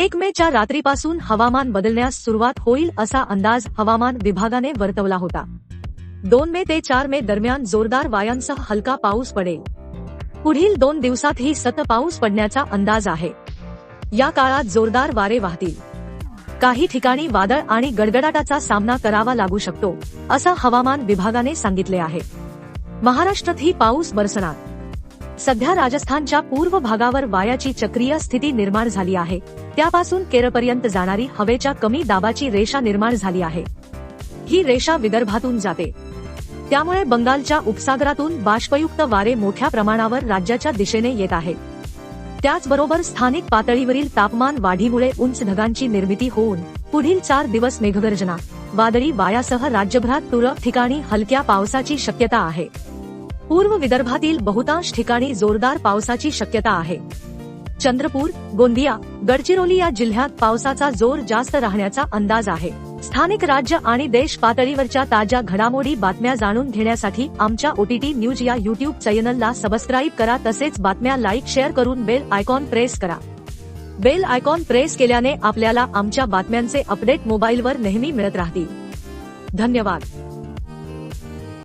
एक मेच्या रात्रीपासून हवामान बदलण्यास सुरुवात होईल असा अंदाज हवामान विभागाने वर्तवला होता. दोन मे ते चार मे दरम्यान जोरदार वायांसह हलका पाऊस पडेल. पुढील दोन दिवसातही सत पाऊस पडण्याचा अंदाज आहे. या काळात जोरदार वारे वाहतील. काही ठिकाणी वादळ आणि गडगडाटाचा सामना करावा लागू शकतो असं हवामान विभागाने सांगितले आहे. महाराष्ट्रातही पाऊस बरसणार. सध्या राजस्थानच्या पूर्व भागावर वायाची चक्रीय स्थिती निर्माण झाली आहे. त्यापासून केरळपर्यंत जाणारी हवेच्या कमी दाबाची रेषा निर्माण झाली आहे. ही रेषा विदर्भातून जाते. त्यामुळे बंगालच्या उपसागरातून बाष्पयुक्त वारे मोठ्या प्रमाणावर राज्याच्या दिशेने येत आहे. त्याचबरोबर स्थानिक पातळीवरील तापमान वाढीमुळे उंच ढगांची निर्मिती होऊन पुढील चार दिवस मेघगर्जना वादळी वायासह राज्यभरात तुरळक ठिकाणी हलक्या पावसाची शक्यता आहे. पूर्व विदर्भातील बहुतांश ठिकाणी जोरदार पावसाची शक्यता आहे. चंद्रपूर गोंदिया गडचिरोली या जिल्ह्यात पावसाचा जोर जास्त राहण्याचा अंदाज आहे. स्थानिक राज्य आणि देश पातळीवरच्या ताज्या घडामोडी बातम्या जाणून घेण्यासाठी आमच्या ओटीटी न्यूज या युट्यूब चॅनलला सबस्क्राईब करा तसेच बातम्या लाईक शेअर करून बेल आयकॉन प्रेस करा. बेल आयकॉन प्रेस केल्याने आपल्याला आमच्या बातम्यांचे अपडेट मोबाईलवर नेहमी मिळत राहतील. धन्यवाद.